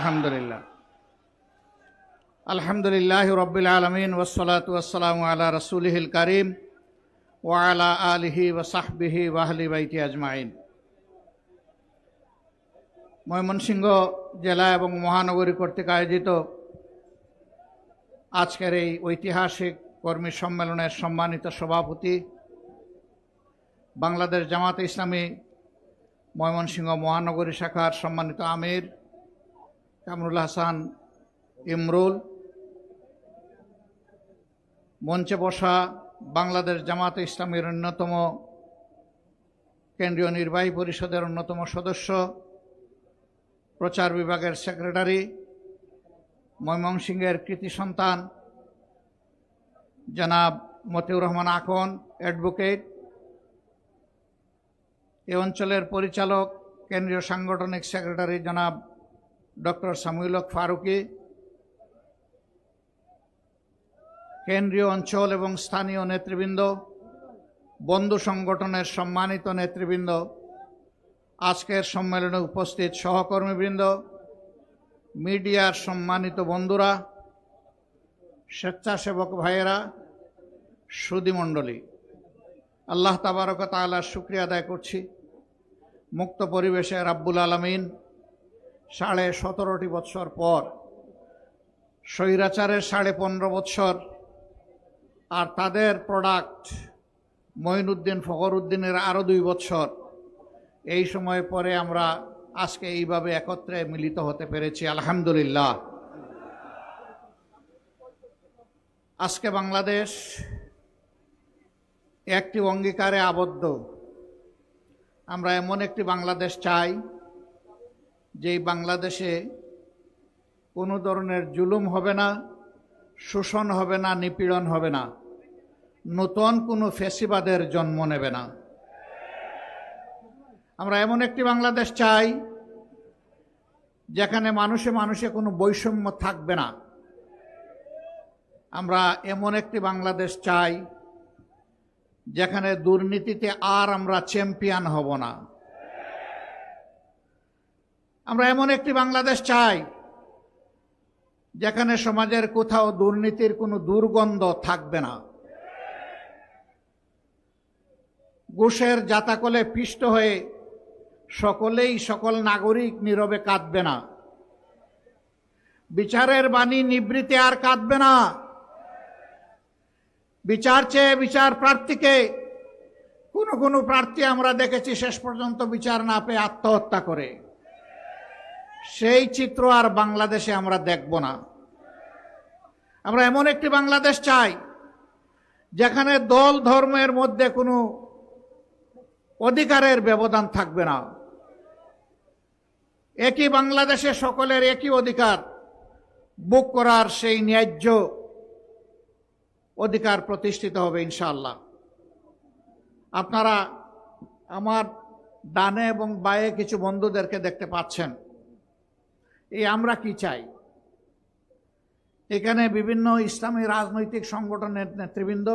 আলহামদুলিল্লাহ। আলহামদুলিল্লাহ রব্বিল আলমিন ওসলাত ওয়াসালাম আলা রসুলহিল করিম ওয়ালা আলিহি ওসাহবিহি ওয়াহলি বাইতি আজমাইন। ময়মনসিংহ জেলা এবং মহানগরী কর্তৃক আয়োজিত আজকের এই ঐতিহাসিক কর্মী সম্মেলনের সম্মানিত সভাপতি বাংলাদেশ জামাতে ইসলামী ময়মনসিংহ মহানগরী শাখার সম্মানিত আমির কামরুল হাসান, ইমরুল, মঞ্চে বসা বাংলাদেশ জামাতে ইসলামের অন্যতম কেন্দ্রীয় নির্বাহী পরিষদের অন্যতম সদস্য, প্রচার বিভাগের সেক্রেটারি ময়মনসিংহের কৃতি সন্তান, জনাব মতিউর রহমান আকন, অ্যাডভোকেট, এ অঞ্চলের পরিচালক, কেন্দ্রীয় সাংগঠনিক সেক্রেটারি জনাব ডক্টর হক ফারুকি, কেন্দ্রীয় অঞ্চল এবং স্থানীয় নেতৃবৃন্দ, বন্ধু সংগঠনের সম্মানিত নেতৃবৃন্দ, আজকের সম্মেলনে উপস্থিত সহকর্মীবৃন্দ, মিডিয়ার সম্মানিত বন্ধুরা, স্বেচ্ছাসেবক ভাইয়েরা সুদীমণ্ডলী আল্লাহ তাবারক তালার শুক্রিয়া আদায় করছি। মুক্ত পরিবেশে রাব্বুল আলমিন সাড়ে সতেরোটি বৎসর পর, স্বৈরাচারের সাড়ে পনেরো বৎসর, আর তাদের প্রোডাক্ট মঈনুদ্দিন ফখরুদ্দিনের আরও দুই বৎসর। এই সময় পরে আমরা আজকে এইভাবে একত্রে মিলিত হতে পেরেছি, আলহামদুলিল্লাহ। আজকে বাংলাদেশ একটি অঙ্গীকারে আবদ্ধ। আমরা এমন একটি বাংলাদেশ চাই যেই বাংলাদেশে কোনো ধরনের জুলুম হবে না, শোষণ হবে না, নিপীড়ন হবে না, নতুন কোনো ফেসিবাদের জন্ম নেবে না। আমরা এমন একটি বাংলাদেশ চাই, যেখানে মানুষে মানুষে কোনো বৈষম্য থাকবে না। আমরা এমন একটি বাংলাদেশ চাই, যেখানে দুর্নীতিতে আর আমরা চ্যাম্পিয়ন হব না। আমরা এমন একটি বাংলাদেশ চাই, যেখানে সমাজের কোথাও দুর্নীতির কোনো দুর্গন্ধ থাকবে না। ঘুষের জাতাকলে পিষ্ট হয়ে সকলেই সকল নাগরিক নীরবে কাঁদবে না। বিচারের বাণী নিবৃত্তি আর কাঁদবে না। বিচার চেয়ে বিচার প্রার্থীকে, কোনো কোনো প্রার্থী আমরা দেখেছি শেষ পর্যন্ত বিচার না পেয়ে আত্মহত্যা করে। সেই চিত্র আর বাংলাদেশে আমরা দেখব না। আমরা এমন একটি বাংলাদেশ চাই, যেখানে দল ধর্মের মধ্যে কোনো অধিকারের ব্যবধান থাকবে না। একই বাংলাদেশে সকলের একই অধিকার, বুক করার সেই ন্যায্য অধিকার প্রতিষ্ঠিত হবে ইনশাআল্লাহ। আপনারা আমার ডানে এবং বায়ে কিছু বন্ধুদেরকে দেখতে পাচ্ছেন। এই আমরা কি চাই? এখানে বিভিন্ন ইসলামী রাজনৈতিক সংগঠনের নেতৃবৃন্দ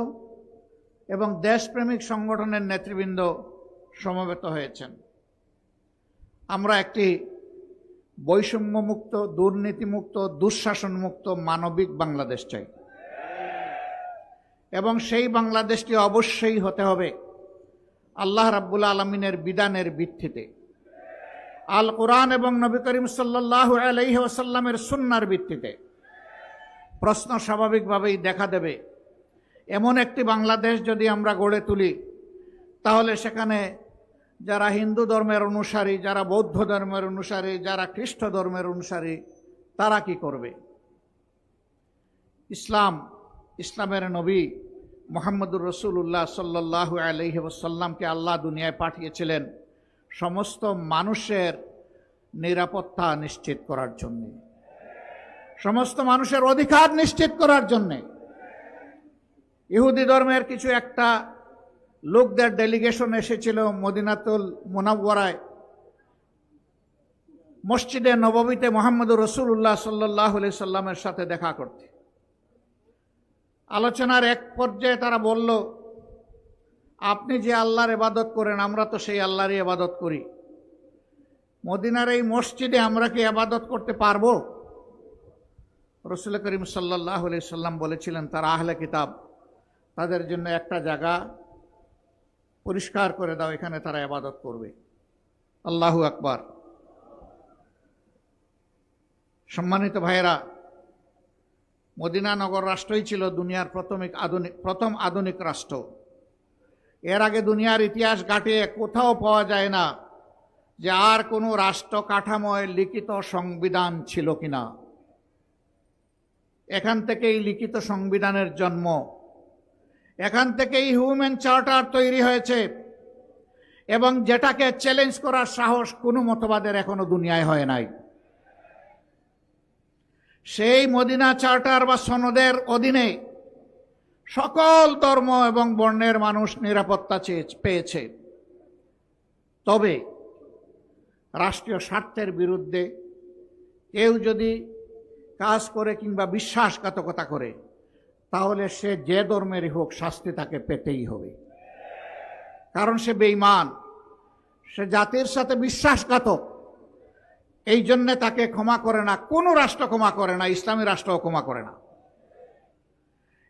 এবং দেশপ্রেমিক সংগঠনের নেতৃবৃন্দ সমবেত হয়েছেন। আমরা একটি বৈষম্যমুক্ত, দুর্নীতিমুক্ত, দুঃশাসনমুক্ত, মানবিক বাংলাদেশ চাই। এবং সেই বাংলাদেশটি অবশ্যই হতে হবে আল্লাহ রাব্বুল আলমিনের বিধানের ভিত্তিতে। আল কোরআন এবং নবী করিম সাল্লাহ আলহি ওসাল্লামের সুন্নার ভিত্তিতে। প্রশ্ন স্বাভাবিকভাবেই দেখা দেবে। এমন একটি বাংলাদেশ যদি আমরা গড়ে তুলি, তাহলে সেখানে যারা হিন্দু ধর্মের অনুসারী, যারা বৌদ্ধ ধর্মের অনুসারী, যারা খ্রিস্ট ধর্মের অনুসারী, তারা কি করবে? ইসলাম, ইসলামের নবী মোহাম্মদুর রসুল্লাহ সাল্লাহ আলহি আল্লাহ দুনিয়ায় পাঠিয়েছিলেন। সমস্ত মানুষের নিরাপত্তা নিশ্চিত করার জন্যে। সমস্ত মানুষের অধিকার নিশ্চিত করার জন্যে। ইহুদি ধর্মের কিছু একটা লোকদের ডেলিগেশন এসেছিল মদিনাতুল মোনাব্বরায় মসজিদে নবমীতে মোহাম্মদুর রসুল্লাহ সাল্লাহ সাল্লামের সাথে দেখা করতে। আলোচনার এক পর্যায়ে তারা বলল আপনি যে আল্লাহর এবাদত করেন, আমরা তো সেই আল্লাহরই এবাদত করি। মদিনার এই মসজিদে আমরা কি আবাদত করতে পারব? রসুল করিম সাল্লাহ সাল্লাম বলেছিলেন, তারা আহলে কিতাব, তাদের জন্য একটা জায়গা পরিষ্কার করে দাও, এখানে তারা আবাদত করবে। আল্লাহু আকবার। সম্মানিত ভাইয়েরা, মদিনা নগর রাষ্ট্রই ছিল দুনিয়ার প্রথমিক আধুনিক প্রথম আধুনিক রাষ্ট্র। এর আগে দুনিয়ার ইতিহাস ঘাটিয়ে কোথাও পাওয়া যায় না যে আর কোনো রাষ্ট্র কাঠামোয় লিখিত সংবিধান ছিল কিনা। এখান থেকেই লিখিত সংবিধানের জন্ম। এখান থেকেই হিউম্যান চার্টার তৈরি হয়েছে। এবং যেটাকে চ্যালেঞ্জ করার সাহস কোনো মতবাদের এখনও দুনিয়ায় হয় নাই। সেই মদিনা চার্টার বা সনদের অধীনে সকল ধর্ম এবং বর্ণের মানুষ নিরাপত্তা পেয়েছে। তবে রাষ্ট্রীয় স্বার্থের বিরুদ্ধে কেউ যদি কাজ করে কিংবা বিশ্বাসঘাতকতা করে, তাহলে সে যে ধর্মেরই হোক শাস্তি তাকে পেতেই হবে। কারণ সে বেঈমান, সে জাতির সাথে বিশ্বাসঘাতক। এই জন্যে তাকে ক্ষমা করে না, কোনো রাষ্ট্র ক্ষমা করে না, ইসলামী রাষ্ট্রও ক্ষমা করে না।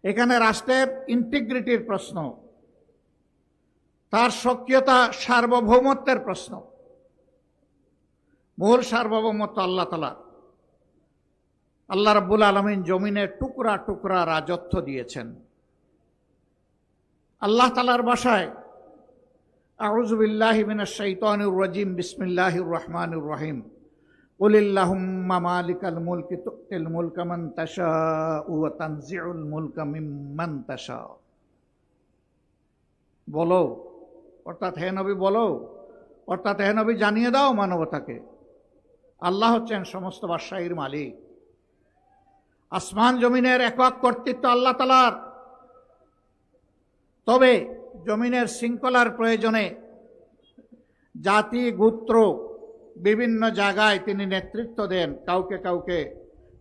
এখানে রাষ্ট্রের ইন্টিগ্রিটির প্রশ্ন। তার সক্রিয়তা সার্বভৌমত্বের প্রশ্ন। মূল সার্বভৌমত্ব আল্লাহ তালা আল্লাহ রাব্বুল আলমিন জমিনে টুকরা টুকরা রাজত্ব দিয়েছেন। আল্লাহ তালার বাসায় আউজুবিল্লাহ মিনাশ শাইতানির রাজিম, বিসমিল্লাহির রহমানির রহিম। ওলিল্লাহুম্মা মালিকাল মুলকি তুক্তিল মুলকা মান তাশা ও তানজিউল মুলকা মিম্মান বলো, অর্থাৎ হেনবী বলো, অর্থাৎ হেনবী জানিয়ে দাও মানবতাকে। আল্লাহ হচ্ছেন সমস্ত বাদশাহীর মালিক। আসমান জমিনের একক কর্তৃত্ব আল্লাহ তালার তবে জমিনের শৃঙ্খলার প্রয়োজনে জাতি, গোত্র বিভিন্ন জায়গায় তিনি নেতৃত্ব দেন, কাউকে কাউকে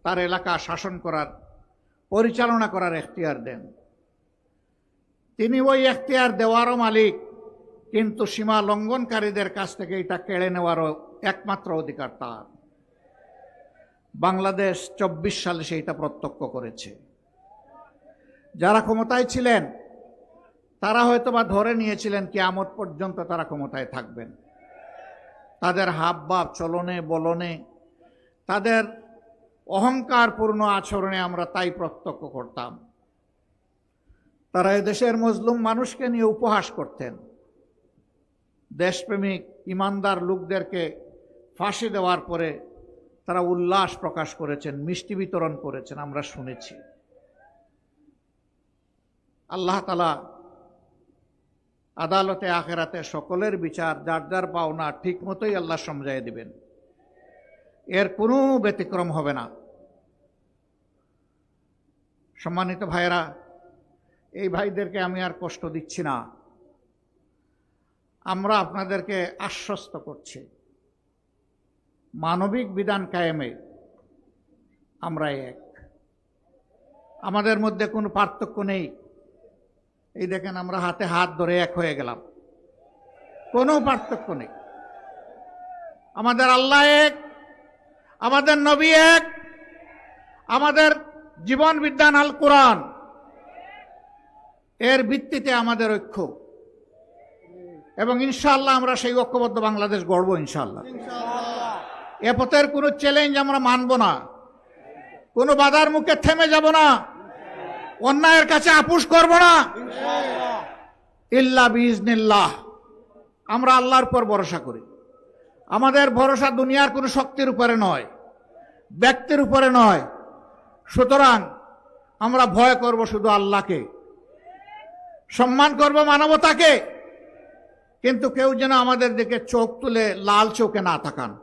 তার এলাকা শাসন করার, পরিচালনা করার এখতিয়ার দেন। তিনি ওই এখতিয়ার দেওয়ারও মালিক, কিন্তু সীমা লঙ্ঘনকারীদের কাছ থেকে এটা কেড়ে নেওয়ারও একমাত্র অধিকার তার। বাংলাদেশ চব্বিশ সালে সেইটা প্রত্যক্ষ করেছে। যারা ক্ষমতায় ছিলেন, তারা হয়তো বা ধরে নিয়েছিলেন কি আমত পর্যন্ত তারা ক্ষমতায় থাকবেন। তাদের হাব ভাব চলনে, বলনে, তাদের অহংকারপূর্ণ আচরণে আমরা তাই প্রত্যক্ষ করতাম। তারা দেশের মজলুম মানুষকে নিয়ে উপহাস করতেন। দেশপ্রেমিক ইমানদার লোকদেরকে ফাঁসি দেওয়ার পরে তারা উল্লাস প্রকাশ করেছেন, মিষ্টি বিতরণ করেছেন, আমরা শুনেছি। আল্লাহ তালা আদালতে আখেরাতে সকলের বিচার, যার যার পাওনা ঠিক মতোই আল্লাহ সমঝাই দিবেন। এর কোনো ব্যতিক্রম হবে না। সম্মানিত ভাইয়েরা, এই ভাইদেরকে আমি আর কষ্ট দিচ্ছি না। আমরা আপনাদেরকে আশ্বস্ত করছি, মানবিক বিধান কায়েমে আমরা এক। আমাদের মধ্যে কোনো পার্থক্য নেই। এই দেখেন আমরা হাতে হাত ধরে এক হয়ে গেলাম। কোনো পার্থক্য নেই। আমাদের আল্লাহ এক, আমাদের নবী এক, আমাদের জীবন বিদ্যান আল কোরআন। এর ভিত্তিতে আমাদের ঐক্য। এবং ইনশাল্লাহ আমরা সেই ঐক্যবদ্ধ বাংলাদেশ গড়ব ইনশাল্লাহ এ পথের কোনো চ্যালেঞ্জ আমরা মানব না। কোনো বাধার মুখে থেমে যাব না। অন্যায়ের কাছে আপুস করব না। ইল্লা বিজনিল্লাহ আমরা আল্লাহর উপর ভরসা করি। আমাদের ভরসা দুনিয়ার কোনো শক্তির উপরে নয়, ব্যক্তির উপরে নয়। সুতরাং আমরা ভয় করব শুধু আল্লাহকে। সম্মান করব মানবতাকে। কিন্তু কেউ যেন আমাদের দিকে চোখ তুলে লাল চোখে না তাকান।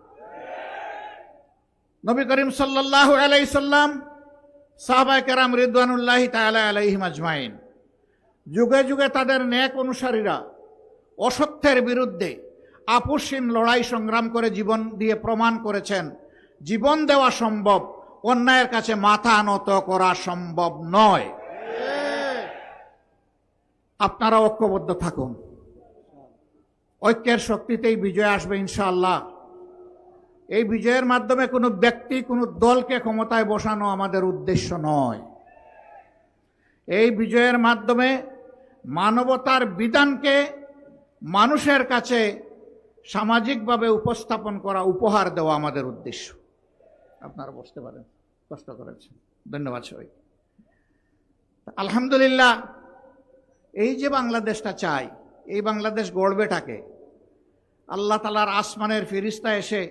নবী করিম সাল্লাহ আলাইসাল্লাম সাহবায় কেরাম রিদওয়ানুল্লাহ তালা আলাইহিম আজমাইন। যুগে যুগে তাদের ন্যাক অনুসারীরা অসত্যের বিরুদ্ধে আপসীন লড়াই সংগ্রাম করে জীবন দিয়ে প্রমাণ করেছেন, জীবন দেওয়া সম্ভব, অন্যায়ের কাছে মাথা নত করা সম্ভব নয়। আপনারা ঐক্যবদ্ধ থাকুন। ঐক্যের শক্তিতেই বিজয় আসবে ইনশাআল্লাহ। এই বিজয়ের মাধ্যমে কোনো ব্যক্তি, কোনো দলকে ক্ষমতায় বসানো আমাদের উদ্দেশ্য নয়। এই বিজয়ের মাধ্যমে মানবতার বিধানকে মানুষের কাছে সামাজিকভাবে উপস্থাপন করা, উপহার দেওয়া আমাদের উদ্দেশ্য। আপনারা বসতে পারেন, কষ্ট করেছেন। ধন্যবাদ সবাই আলহামদুলিল্লাহ, এই যে বাংলাদেশটা চাই, এই বাংলাদেশ গড়বেটাকে আল্লাহ তালার আসমানের ফিরিস্তা এসে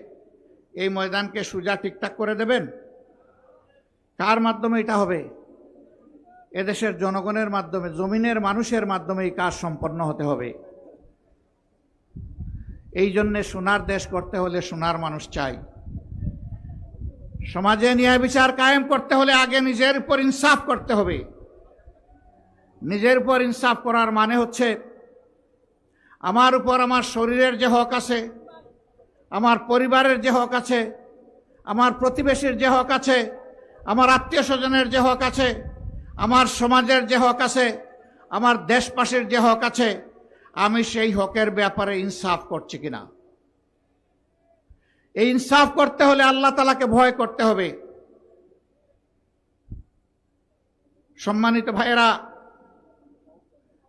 এই ময়দানকে সুজা ঠিকঠাক করে দেবেন? কার মাধ্যমে এটা হবে? এদেশের জনগণের মাধ্যমে, জমিনের মানুষের মাধ্যমে এই কাজ সম্পন্ন হতে হবে। এই জন্যে সোনার দেশ করতে হলে সোনার মানুষ চাই। সমাজে ন্যায় বিচার কায়েম করতে হলে আগে নিজের উপর ইনসাফ করতে হবে। নিজের উপর ইনসাফ করার মানে হচ্ছে, আমার উপর আমার শরীরের যে হক আছে আমার পরিবারের যে হক আছে, আমার প্রতিবেশীর যে হক আছে, আমার আত্মীয় স্বজনের যে হক আছে, আমার সমাজের যে হক আছে, আমার দেশবাসীর যে হক আছে, আমি সেই হকের ব্যাপারে ইনসাফ করছি কিনা? এই ইনসাফ করতে হলে আল্লাহ তালাকে ভয় করতে হবে। সম্মানিত ভাইয়েরা,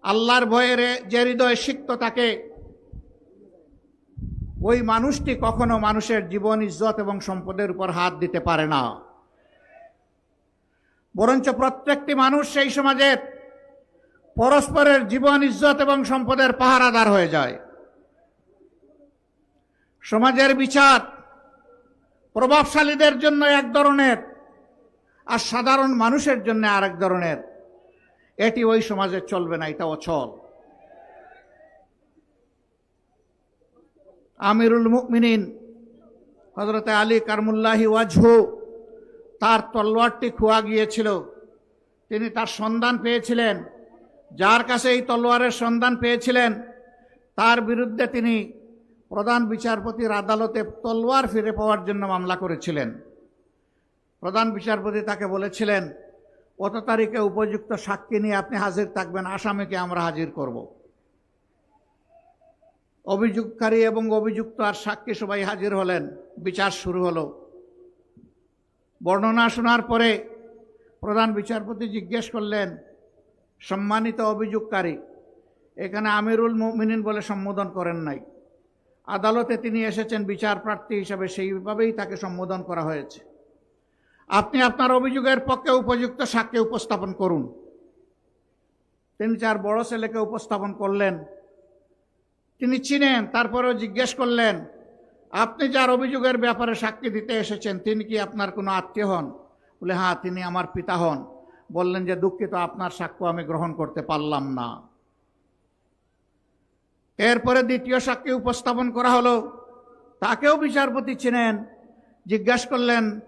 আল্লাহর ভয়ের যে হৃদয় সিক্ত তাকে ওই মানুষটি কখনো মানুষের জীবন, ইজ্জত এবং সম্পদের উপর হাত দিতে পারে না। বরঞ্চ প্রত্যেকটি মানুষ সেই সমাজের পরস্পরের জীবন, ইজ্জত এবং সম্পদের পাহারাদার হয়ে যায়। সমাজের বিচার প্রভাবশালীদের জন্য এক ধরনের আর সাধারণ মানুষের জন্য আরেক ধরনের। এটি ওই সমাজে চলবে না এটা অচল। আমিরুল মুকমিনিন হজরত আলী কারমুল্লাহি ওয়াজহু, তার তলোয়ারটি খোয়া গিয়েছিল। তিনি তার সন্ধান পেয়েছিলেন। যার কাছে এই তলোয়ারের সন্ধান পেয়েছিলেন, তার বিরুদ্ধে তিনি প্রধান বিচারপতির আদালতে তলোয়ার ফিরে পাওয়ার জন্য মামলা করেছিলেন। প্রধান বিচারপতি তাকে বলেছিলেন কত তারিখে উপযুক্ত সাক্ষী নিয়ে আপনি হাজির থাকবেন, আসামিকে আমরা হাজির করব। অভিযোগকারী এবং অভিযুক্ত আর সাক্ষী সবাই হাজির হলেন। বিচার শুরু হলো। বর্ণনা শোনার পরে প্রধান বিচারপতি জিজ্ঞেস করলেন, সম্মানিত অভিযোগকারী এখানে আমিরুল মিনিন বলে সম্বোধন করেন নাই। আদালতে তিনি এসেছেন বিচার প্রার্থী হিসাবে, সেইভাবেই তাকে সম্বোধন করা হয়েছে। আপনি আপনার অভিযোগের পক্ষে উপযুক্ত সাক্ষ্য উপস্থাপন করুন। তিনি চার বড় ছেলেকে উপস্থাপন করলেন। তিনি চিনেন, তারপরেও জিজ্ঞেস করলেন, আপনি যার অভিযোগের ব্যাপারে সাক্ষী দিতে এসেছেন, তিনি কি আপনার কোনো আত্মীয় হন? বলে হ্যাঁ তিনি আমার পিতা হন। বললেন যে, দুঃখিত, আপনার সাক্ষ্য আমি গ্রহণ করতে পারলাম না। এরপরে দ্বিতীয় সাক্ষী উপস্থাপন করা হলো। তাকেও বিচারপতি চিনেন, জিজ্ঞাসা করলেন,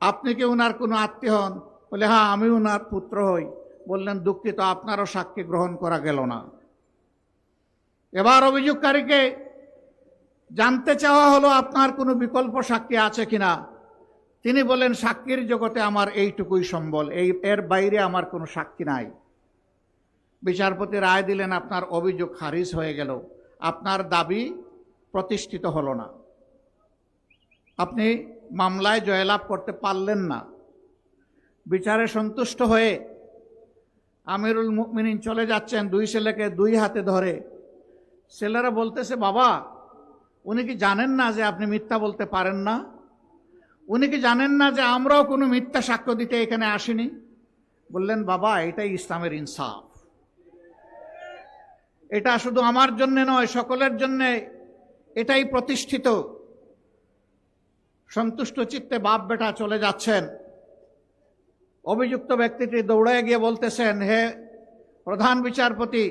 আপনি কি উনার কোনো আত্মীয় হন? বলে হ্যাঁ আমি উনার পুত্র হই। বললেন, দুঃখিত, আপনারও সাক্ষী গ্রহণ করা গেল না। এবার অভিযোগকারীকে জানতে চাওয়া হলো আপনার কোনো বিকল্প সাক্ষী আছে কিনা। তিনি বলেন সাক্ষীর জগতে আমার এইটুকুই সম্বল, এই, এর বাইরে আমার কোনো সাক্ষী নাই। বিচারপতি রায় দিলেন, আপনার অভিযোগ খারিজ হয়ে গেল। আপনার দাবি প্রতিষ্ঠিত হলো না। আপনি মামলায় জয়লাভ করতে পারলেন না। বিচারে সন্তুষ্ট হয়ে আমিরুল মুকমিনিন চলে যাচ্ছেন। দুই ছেলেকে দুই হাতে ধরে ছেলেরা বলতেছে, বাবা, উনি কি জানেন না যে আপনি মিথ্যা বলতে পারেন না? উনি কি জানেন না যে আমরাও কোনো মিথ্যা সাক্ষ্য দিতে এখানে আসিনি? বললেন, বাবা, এটাই ইসলামের ইনসাফ। এটা শুধু আমার জন্য নয়, সকলের জন্য এটাই প্রতিষ্ঠিত। সন্তুষ্ট চিত্তে বাপ বেটা চলে যাচ্ছেন। অভিযুক্ত ব্যক্তিটি দৌড়ায় গিয়ে বলতেছেন, হে প্রধান বিচারপতি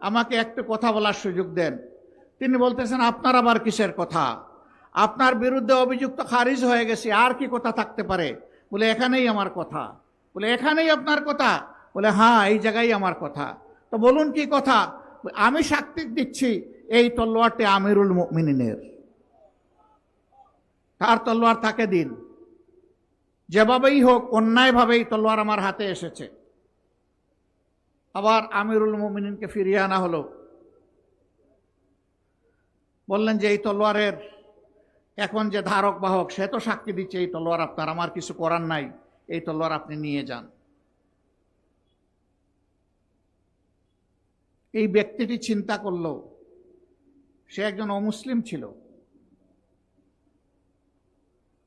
আমাকে একটু কথা বলার সুযোগ দেন। তিনি বলতেছেন, আপনার আবার কিসের কথা? আপনার বিরুদ্ধে অভিযুক্ত খারিজ হয়ে গেছে, আর কি কথা থাকতে পারে? বলে, এখানেই আমার কথা। বলে, এখানেই আপনার কথা? বলে হ্যাঁ এই জায়গায় আমার কথা। তো বলুন কি কথা? আমি সাক্ষী দিচ্ছি, এই তলোয়ারটি আমিরুল মিনিনের তার তলোয়ার তাকে দিন। যেভাবেই হোক, অন্যায়ভাবেই তলোয়ার আমার হাতে এসেছে। আবার আমিরুল মোমিনকে ফিরিয়ে আনা হলো। বললেন যে, এই তলোয়ারের এখন যে ধারক বাহক, সে তো সাক্ষী দিচ্ছে, এই তলোয়ার আপনার, আমার কিছু করার নাই, এই তলোয়ার আপনি নিয়ে যান। এই ব্যক্তিটি চিন্তা করল, সে একজন অমুসলিম ছিল।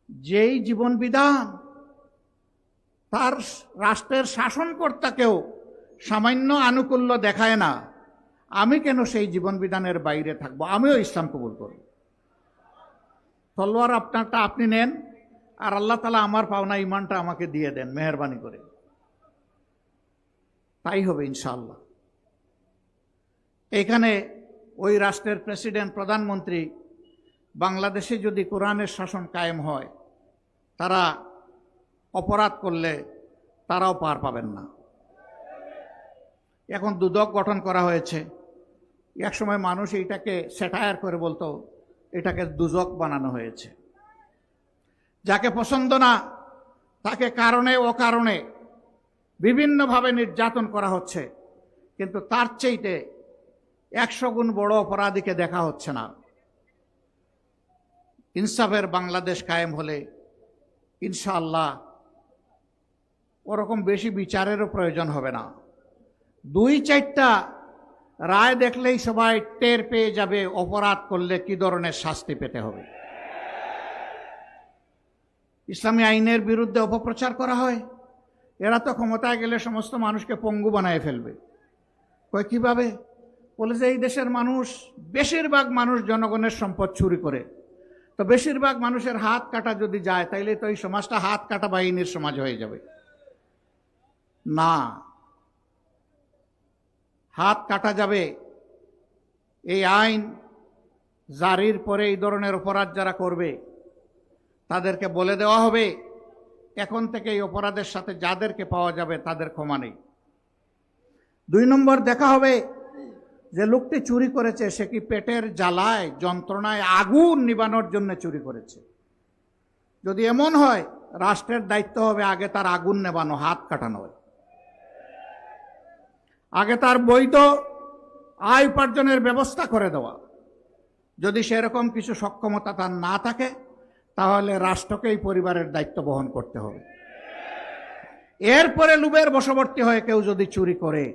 যেই জীবন বিধান তার রাষ্ট্রের শাসনকর্তাকেও সামান্য আনুকূল্য দেখায় না। আমি কেন সেই জীবন বিধানের বাইরে থাকব? আমিও ইসলাম কবুল করব। তলোয়ার আপনারটা আপনি নেন, আর আল্লাহ তালা আমার পাওনা ইমানটা আমাকে দিয়ে দেন, মেহরবানি করে। তাই হবে ইনশাআল্লাহ। এখানে ওই রাষ্ট্রের প্রেসিডেন্ট, প্রধানমন্ত্রী বাংলাদেশে যদি কোরআনের শাসন কায়েম হয়, তারা অপরাধ করলে তারাও পার পাবেন না। এখন দুদক গঠন করা হয়েছে। একসময় মানুষ এইটাকে স্যাটায়ার করে বলতো, এটাকে দুজক বানানো হয়েছে। যাকে পছন্দ না, তাকে কারণে ও কারণে বিভিন্নভাবে নির্যাতন করা হচ্ছে, কিন্তু তার চেয়েতে একশো গুণ বড় অপরাধীকে দেখা হচ্ছে না। ইনসাফের বাংলাদেশ কায়েম হলে ইনশাআল্লাহ ওরকম বেশি বিচারেরও প্রয়োজন হবে না। দুই চারটা রায় দেখলেই সবাই টের পেয়ে যাবে, অপরাধ করলে কি ধরনের শাস্তি পেতে হবে। ইসলামী আইনের বিরুদ্ধে অপপ্রচার করা হয়। এরা তো ক্ষমতায় গেলে সমস্ত মানুষকে পঙ্গু বানায় ফেলবে। কয়, কীভাবে? বলে যে এই দেশের মানুষ বেশিরভাগ মানুষ জনগণের সম্পদ চুরি করে। তো বেশিরভাগ মানুষের হাত কাটা যদি যায়, তাইলে তো এই সমাজটা হাত কাটা বাহিনীর সমাজ হয়ে যাবে। না হাত কাটা যাবে। এই আইন জারির পরে এই ধরনের অপরাধ যারা করবে, তাদেরকে বলে দেওয়া হবে, এখন থেকে এই অপরাধের সাথে যাদেরকে পাওয়া যাবে তাদের ক্ষমা নেই। দুই নম্বর দেখা হবে যে লোকটি চুরি করেছে, সে কি পেটের জ্বালায়, যন্ত্রণায় আগুন নিবানোর জন্য চুরি করেছে? যদি এমন হয়, রাষ্ট্রের দায়িত্ব হবে আগে তার আগুন নেবানো, হাত কাটানো। হয় আগে তার বৈধ আয় উপার্জনের ব্যবস্থা করে দেওয়া। যদি সেরকম কিছু সক্ষমতা তার না থাকে, তাহলে রাষ্ট্রকেই পরিবারের দায়িত্ব বহন করতে হবে। এরপরে লুবের বশবর্তী হয়ে কেউ যদি চুরি করে,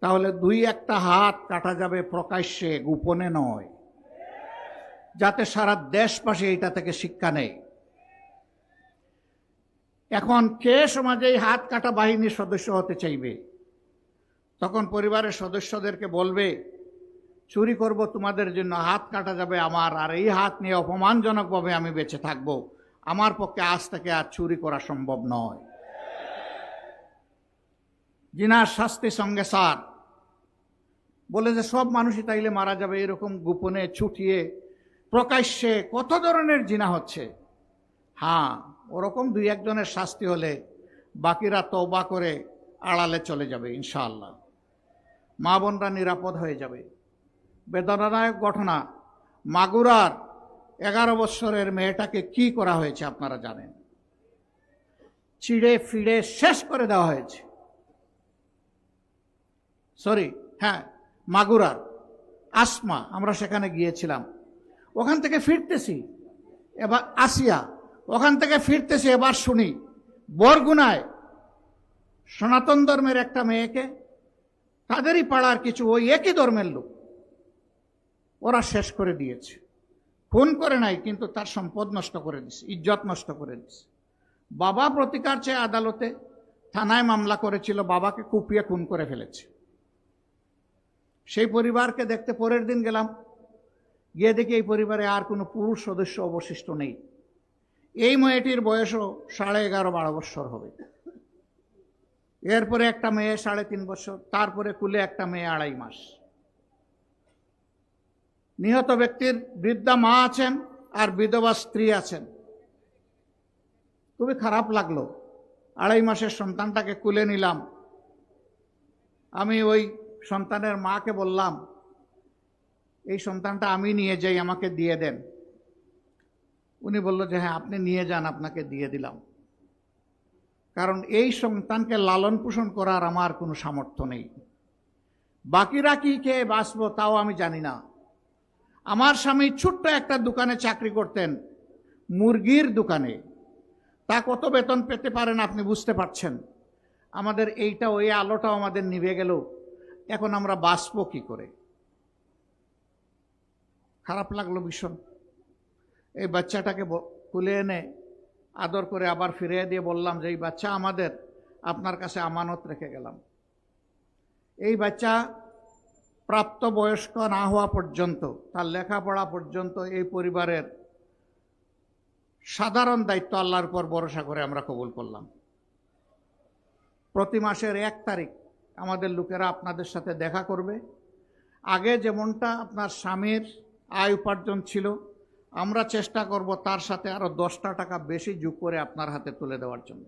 তাহলে দুই একটা হাত কাটা যাবে প্রকাশ্যে, গোপনে নয়। যাতে সারা দেশবাসী এটা থেকে শিক্ষা নেই এখন কে সমাজে হাত কাটা বাহিনীর সদস্য হতে চাইবে? তখন পরিবারের সদস্যদেরকে বলবে, চুরি করব তোমাদের জন্য, হাত কাটা যাবে আমার, আর এই হাত নিয়ে অপমানজনকভাবে আমি বেঁচে থাকব। আমার পক্ষে আজ থেকে আর চুরি করা সম্ভব নয়। জিনার শাস্তি সঙ্গে সার। বলে যে, সব মানুষই তাইলে মারা যাবে এরকম গোপনে ছুটিয়ে, প্রকাশ্যে কত ধরনের জিনা হচ্ছে? হ্যাঁ ওরকম দুই একজনের শাস্তি হলে বাকিরা তবা করে আড়ালে চলে যাবে, ইনশাআল্লাহ। মা বোনরা নিরাপদ হয়ে যাবে। বেদনাদায়ক ঘটনা, মাগুরার এগারো বৎসরের মেয়েটাকে কি করা হয়েছে আপনারা জানেন? চিড়ে ফিড়ে শেষ করে দেওয়া হয়েছে। সরি হ্যাঁ মাগুরার আসমা, আমরা সেখানে গিয়েছিলাম। ওখান থেকে ফিরতেছি, এবার আসিয়া, ওখান থেকে ফিরতেছি, এবার শুনি, বরগুনায় সনাতন ধর্মের একটা মেয়েকে তাদেরই পাড়ার কিছু ওই একই ধর্মের লোক। ওরা শেষ করে দিয়েছে। খুন করে নাই, কিন্তু তার সম্পদ নষ্ট করে দিছে, ইজ্জত নষ্ট করে দিছে। বাবা প্রতিকার চেয়ে আদালতে থানায় মামলা করেছিল, বাবাকে কুপিয়ে খুন করে ফেলেছে। সেই পরিবারকে দেখতে পরের দিন গেলাম। গিয়ে দেখি এই পরিবারে আর কোনো পুরুষ সদস্য অবশিষ্ট নেই। এই মেয়েটির বয়সও সাড়ে এগারো বারো বৎসর হবে। এরপরে একটা মেয়ে সাড়ে তিন বছর, তারপরে কুলে একটা মেয়ে আড়াই মাস। নিহত ব্যক্তির বৃদ্ধা মা আছেন আর বিধবা স্ত্রী আছেন। খুবই খারাপ লাগল। আড়াই মাসের সন্তানটাকে কুলে নিলাম। আমি ওই সন্তানের মাকে বললাম, এই সন্তানটা আমি নিয়ে যাই, আমাকে দিয়ে দেন। উনি বলল যে হ্যাঁ আপনি নিয়ে যান, আপনাকে দিয়ে দিলাম। কারণ এই সন্তানকে লালন পোষণ করার আমার কোনো সামর্থ্য নেই। বাকিরা কি খেয়ে বাঁচব তাও আমি জানি না। আমার স্বামী ছোট্ট একটা দোকানে চাকরি করতেন, মুরগির দোকানে। তা কত বেতন পেতে পারেন আপনি বুঝতে পারছেন? আমাদের এইটা ওই আলোটাও আমাদের নিভে গেল, এখন আমরা বাঁচবো কি করে? খারাপ লাগল ভীষণ। এই বাচ্চাটাকে তুলে এনে আদর করে আবার ফিরিয়ে দিয়ে বললাম যে, এই বাচ্চা আমাদের, আপনার কাছে আমানত রেখে গেলাম। এই বাচ্চা প্রাপ্তবয়স্ক না হওয়া পর্যন্ত, তার লেখাপড়া পর্যন্ত এই পরিবারের সাধারণ দায়িত্ব আল্লাহর উপর ভরসা করে আমরা কবুল করলাম। প্রতি মাসের এক তারিখ আমাদের লোকেরা আপনাদের সাথে দেখা করবে। আগে যেমনটা আপনার স্বামীর আয় উপার্জন ছিল আমরা চেষ্টা করব তার সাথে আরও দশটা টাকা বেশি যোগ করে আপনার হাতে তুলে দেওয়ার জন্য।